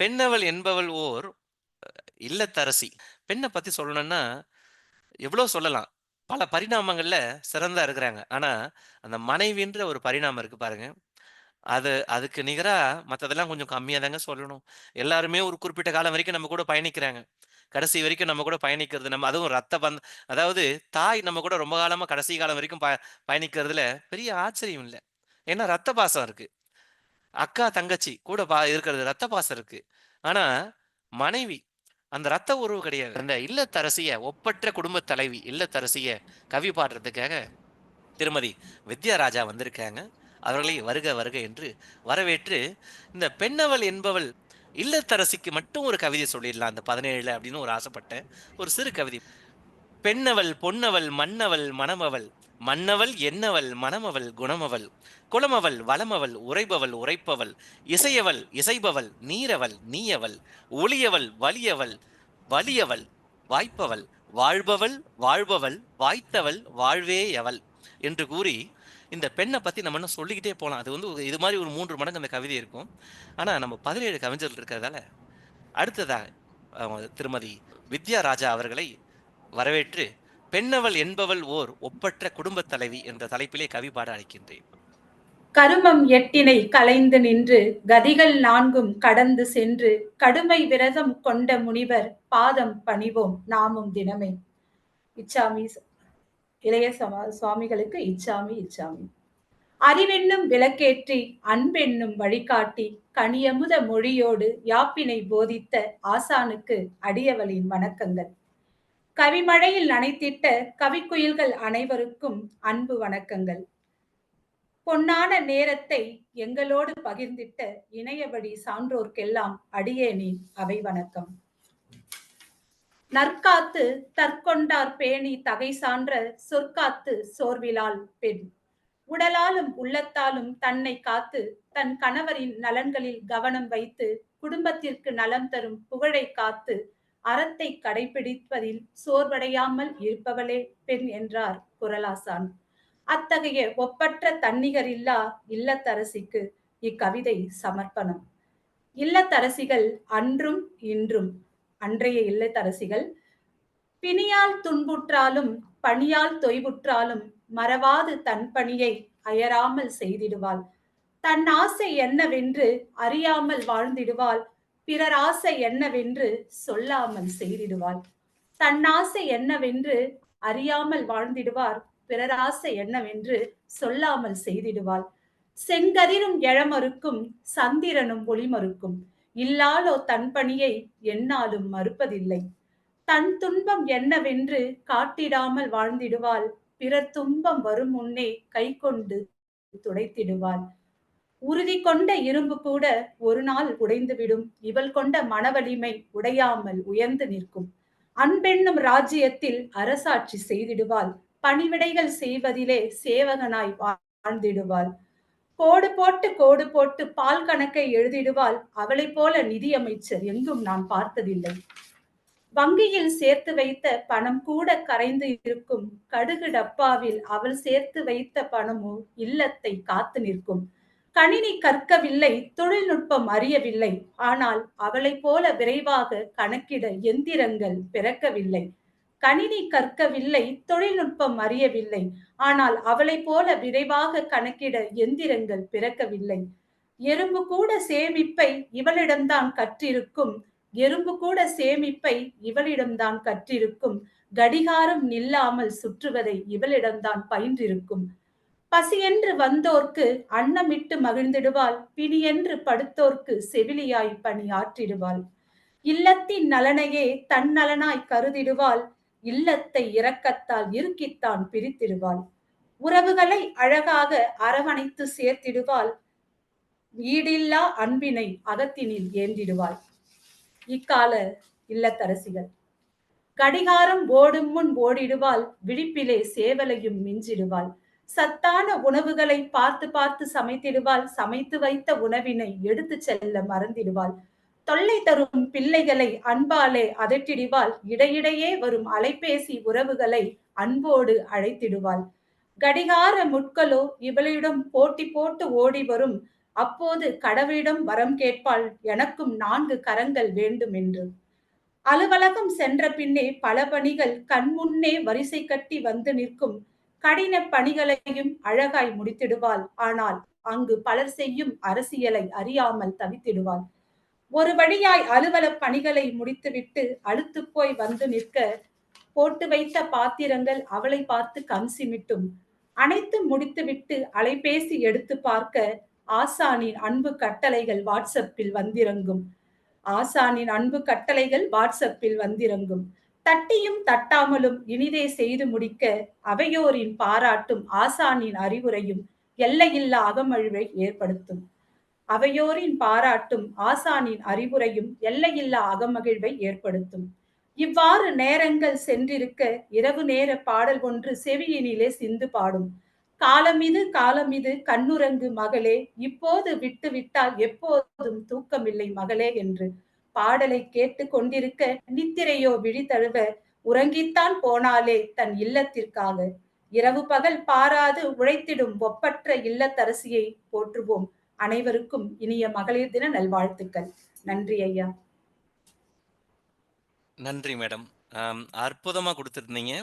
பெண்ணவள் என்பவள் ஓர் இல்லத்தரசி. பெண்ணை பத்தி சொல்லணும்னா, எவ்வளோ சொல்லலாம். பல பரிணாமங்கள்ல சிறந்தா இருக்கிறாங்க. ஆனா, அந்த மனைவின்ற ஒரு பரிணாமம் இருக்கு பாருங்க. அது அதுக்கு நிகராக மற்றதெல்லாம் கொஞ்சம் கம்மியாக தாங்க சொல்லணும். எல்லாருமே ஒரு குறிப்பிட்ட காலம் வரைக்கும் நம்ம கூட பயணிக்கிறாங்க. கடைசி வரைக்கும் நம்ம கூட பயணிக்கிறது நம்ம அதுவும் ரத்த பந்த அதாவது தாய் நம்ம கூட ரொம்ப காலமாக கடைசி காலம் வரைக்கும் ப பயணிக்கிறதுல பெரிய ஆச்சரியம் இல்லை ஏன்னா ரத்த பாசம் இருக்குது அக்கா, தங்கச்சி கூட பா இருக்கிறது ரத்த பாசம் இருக்கு. ஆனா, மனைவி அந்த ரத்த உறவு கிடையாது. அந்த இல்லத்தரசிய ஒப்பற்ற குடும்பத் தலைவி இல்லத்தரசிய கவி பாடுறதுக்காக திருமதி வித்யாராஜா வந்திருக்காங்க. அவர்களை வருக வருக என்று வரவேற்று, இந்த பெண்ணவள் என்பவள் இல்லத்தரசிக்கு மட்டும் ஒரு கவிதை சொல்லிடலாம் அந்த 17ல அப்படின்னு ஒரு ஆசைப்பட்டேன். ஒரு சிறு கவிதை. பெண்ணவள், பொன்னவள், மன்னவள், மணமவள், மன்னவள், என்னவள், மணமவள், குணமவள், குலமவள், வளமவள், உரைபவள், உரைப்பவள், இசையவள், இசைபவள், நீரவள், நீயவள், ஒளியவள், வலியவள், வலியவள், வாய்ப்பவள், வாழ்பவள், வாழ்பவள், வாய்த்தவள், வாழ்வேயவள் என்று கூறி, இந்த பெண்ணை பற்றி நம்ம என்ன சொல்லிக்கிட்டே போகலாம் அது வந்து ஒரு- இது மாதிரி ஒரு மூன்று மடங்கு அந்த கவிதை இருக்கும். ஆனால் நம்ம 17 கவிஞர்கள் இருக்கிறதால, அடுத்ததா திருமதி வித்யா ராஜா அவர்களை வரவேற்று, பெண்ணவள் என்பவள் ஓர் ஒப்பற்ற குடும்ப தலைவி என்ற தலைப்பிலே கவி பாட அழைக்கின்றேன். கருமம் எட்டினை கலைந்து நின்று கதிகள் நான்கும் கடந்து சென்று கடுமை விரதம் கொண்ட முனிவர் பாதம் பணிவோம் நாமும் தினமே. இச்சாமி இளைய சமா சுவாமிகளுக்கு இச்சாமி இச்சாமி. அறிவென்னும் விளக்கேற்றி அன்பென்னும் வழிகாட்டி கனியமுத மொழியோடு யாப்பினை போதித்த ஆசானுக்கு அடியவளின் வணக்கங்கள். கவிமழையில் நனைத்திட்ட கவிக்குயில்கள் அனைவருக்கும் அன்பு வணக்கங்கள். பொன்னான நேரத்தை எங்களோடு பகிர்ந்திட்ட இணையவழி சான்றோர்க்கெல்லாம் அடியேனின் அவை வணக்கம். நற்காத்து தற்கொண்டார் பேணி தகை சான்ற சொற்காத்து சோர்விலால் பெண். உடலாலும் உள்ளத்தாலும் தன்னை காத்து தன் கணவரின் நலன்களில் கவனம் வைத்து குடும்பத்திற்கு நலம் தரும் புகழை காத்து அறத்தை கடைபிடிப்பதில் சோர்வடையாமல் இருப்பவளே பெண் என்றார் குரலாசான். அத்தகைய ஒப்பற்ற தன்னிகரில்லா இல்லத்தரசிக்கு இக்கவிதை சமர்ப்பணம். இல்லத்தரசிகள் அன்றும் இன்றும் அன்றைய இல்லத்தரசிகள் பிணியால் துன்புற்றாலும் பணியால் தொய்வுற்றாலும் மறவாது தன் பணியை அயராமல் செய்திடுவாள். தன் ஆசை என்னவென்று அறியாமல் வாழ்ந்திடுவாள். பிறர் ஆசை என்னவென்று சொல்லாமல் செய்திடுவாள் தன் ஆசை என்னவென்று அறியாமல் வாழ்ந்திடுவார். பிறர் ஆசை என்னவென்று சொல்லாமல் செய்திடுவாள் செங்கதிரும் எழமறுக்கும் சந்திரனும் ஒளிமறுக்கும். இல்லாலோ தன் பணியை என்னாலும் மறுப்பதில்லை. தன் துன்பம் என்னவென்று காட்டிடாமல் வாழ்ந்திடுவாள். பிறர் துன்பம் வரும் முன்னே கை கொண்டு துடைத்திடுவாள். உறுதி கொண்ட இரும்பு கூட ஒரு நாள் உடைந்துவிடும். இவள் கொண்ட மனவலிமை உடையாமல் உயர்ந்து நிற்கும். அன்பென்னும் ராஜ்யத்தில் அரசாட்சி செய்திடுவாள். பணிவிடைகள் செய்வதிலே சேவகனாய் வாழ்ந்திடுவாள். கோடு போட்டு கோடு போட்டு பால் கணக்கை எழுதிடுவாள். அவளைப் போல நிதியமைச்சர் எங்கும் நான் பார்த்ததில்லை. வங்கியில் சேர்த்து வைத்த பணம் கூட கரைந்து இருக்கும். கடுகு டப்பாவில் அவள் சேர்த்து வைத்த பணமோ இல்லத்தை காத்து நிற்கும். கணினி கற்கவில்லை தொழில்நுட்பம் அறியவில்லை. ஆனால் அவளைப் போல விரைவாக கணக்கிட எந்திரங்கள் பிறக்கவில்லை. கணினி கற்கவில்லை தொழில்நுட்பம் அறியவில்லை. ஆனால் அவளைப் போல விரைவாக கணக்கிட எந்திரங்கள் பிறக்கவில்லை. எறும்பு கூட சேமிப்பை இவளிடம்தான் கற்றிருக்கும். எறும்பு கூட சேமிப்பை இவளிடம்தான் கற்றிருக்கும். கடிகாரம் நில்லாமல் சுற்றுவதை இவளிடம்தான் பயின்றிருக்கும். பசியென்று வந்தோர்க்கு அன்னமிட்டு மகிழ்ந்திடுவாள் பிணியென்று படுத்தோர்க்கு செவிலியாய் பணி ஆற்றிடுவாள் இல்லத்தின் நலனையே தன் நலனாய் கருதிடுவாள் இல்லத்தை இரக்கத்தால் இறுக்கித்தான் பிரித்திடுவாள். உறவுகளை அழகாக அரவணைத்து சேர்த்திடுவாள் ஈடில்லா அன்பினை அகத்தினில் ஏந்திடுவாள். இக்கால இல்லத்தரசிகள் கடிகாரம் ஓடும் முன் ஓடிடுவாள் விழிப்பிலே சேவலையும் மிஞ்சிடுவாள். சத்தான உணவுகளை பார்த்து பார்த்து சமைத்திடுவாள். சமைத்து வைத்த உணவினை எடுத்து செல்ல மறந்திடுவாள். தொல்லை தரும் பிள்ளைகளை அன்பாலே அதட்டிடுவாள். இடையிடையே வரும் அலைபேசி உறவுகளை அன்போடு அழைத்திடுவாள். கடிகார முட்களோ இவளிடம் போட்டி போட்டு ஓடி வரும். அப்போது கடவுளிடம் வரம் கேட்பாள். எனக்கும் நான்கு கரங்கள் வேண்டும் என்று. அலுவலகம் சென்ற பின்னே பல பணிகள் கண்முன்னே வரிசை கட்டி வந்து நிற்கும். கடின பணிகளையும் அழகாய் முடித்திடுவாள். ஆனால் அங்கு பலர் செய்யும் அரசியலை அறியாமல் தவித்திடுவாள். ஒரு வழியாய் அலுவலப் பணிகளை முடித்துவிட்டு அழுத்து போய் வந்து நிற்க போட்டு வைத்த பாத்திரங்கள் அவளை பார்த்து கண் சிமிட்டும். அனைத்து முடித்துவிட்டு அலைபேசி எடுத்து பார்க்க ஆசானின் அன்பு கட்டளைகள் வாட்ஸ்அப்பில் வந்திறங்கும். ஆசானின் அன்பு கட்டளைகள் வாட்ஸ்அப்பில் வந்திறங்கும். தட்டியும் தட்டாமலும் இனிதே செய்து முடிக்க அவையோரின் பாராட்டும் ஆசானின் அறிவுரையும் எல்லையில்லா அகமழிவை ஏற்படுத்தும். அவையோரின் பாராட்டும் ஆசானின் அறிவுரையும் எல்லையில்லா அகமகிழ்வை ஏற்படுத்தும். இவ்வாறு நேரங்கள் சென்றிருக்க இரவு நேர பாடல் ஒன்று செவியினிலே சிந்து பாடும். காலமிது காலமிது கண்ணுறங்கு மகளே இப்போது விட்டு விட்டால் எப்போதும் தூக்கமில்லை மகளே என்று பாடலை கேட்டு கொண்டிருக்க நித்திரையோ விழி தழுவ உறங்கித்தான் போனாலே தன் இல்லத்திற்காக இரவு பகல் பாராது உழைத்திடும் ஒப்பற்ற இல்லத்தரசியை போற்றுவோம் அனைவருக்கும் இனிய மகளிர் தின நல்வாழ்த்துக்கள் நன்றி ஐயா நன்றி மேடம். அற்புதமா குடுத்திருந்தீங்க.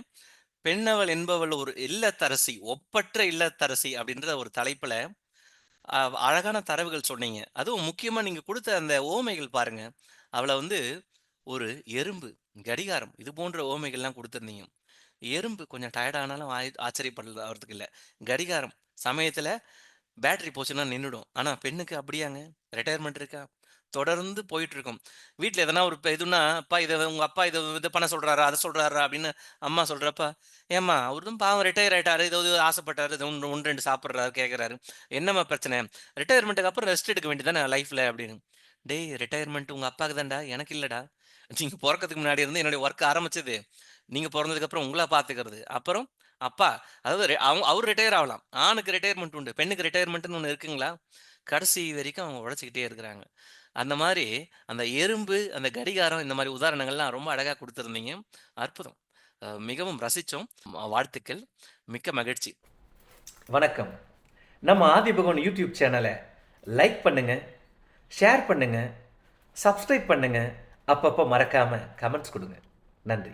பெண்ணவள் என்பவள் ஒரு இல்லத்தரசி, ஒப்பற்ற இல்லத்தரசி அப்படின்ற ஒரு தலைப்புல, அ அழகான தரவுகள் சொன்னீங்க. அதுவும் முக்கியமா நீங்க குடுத்த அந்த ஓமைகள் பாருங்க. அவள வந்து ஒரு எறும்பு, கடிகாரம் இது போன்ற ஓமைகள்லாம் குடுத்திருந்தீங்க. எறும்பு கொஞ்சம் டயர்ட் ஆனாலும் ஆய் ஆச்சரியப்படுறதுக்கு இல்ல. கடிகாரம் சமயத்துல பேட்டரி போச்சுன்னா நின்னுடும். ஆனா பெண்ணுக்கு அப்படியாங்க? ரிட்டயர்மென்ட் இருக்கா? தொடர்ந்து போயிட்டுருக்கும். வீட்டில் எதனா ஒரு இதுனா "அப்பா இதை உங்க அப்பா இதை இது பண்ண சொல்றாரா, அதை சொல்றாரா" அப்படின்னு அம்மா சொல்றப்ப, "ஏம்மா அவரும் பாவம் ரிட்டையர் ஆயிட்டாரு. ஏதாவது ஆசைப்பட்டாரு. ஏதோ ஒன்று ஒன்று ரெண்டு சாப்பிட்றாரு கேட்கறாரு. என்னம்மா பிரச்சனை? ரிட்டையர்மெண்ட்டுக்கு அப்புறம் ரெஸ்ட் எடுக்க வேண்டியதானே லைஃப்ல" அப்படின்னு. "டேய் ரிட்டையர்மெண்ட் உங்க அப்பாவுக்கு தான்டா, எனக்கு இல்லடா. நீங்க பிறக்கிறதுக்கு முன்னாடி இருந்து என்னுடைய ஒர்க் ஆரம்பிச்சது. நீங்க பிறந்ததுக்கு அப்புறம் உங்கள பார்த்துக்கிறது. அப்புறம் அப்பா அதாவது அவங்க அவர் ரிட்டையர் ஆகலாம். ஆணுக்கு ரிட்டையர்மெண்ட் உண்டு. பெண்ணுக்கு ரிட்டையர்மெண்ட்னு ஒன்று இருக்குங்களா? கடைசி வரைக்கும் அவங்க உழைச்சிக்கிட்டே இருக்கிறாங்க. அந்த மாதிரி அந்த எறும்பு, அந்த கடிகாரம் இந்த மாதிரி உதாரணங்கள்லாம் ரொம்ப அழகாக கொடுத்துருந்தீங்க அற்புதம். மிகவும் ரசித்தோம் வாழ்த்துக்கள். மிக்க மகிழ்ச்சி. வணக்கம். நம்ம ஆதிபகவன் யூடியூப் சேனலை லைக் பண்ணுங்க, ஷேர் பண்ணுங்க, சப்ஸ்கிரைப் பண்ணுங்க. அப்பப்போ மறக்காம கமெண்ட்ஸ் கொடுங்க. நன்றி.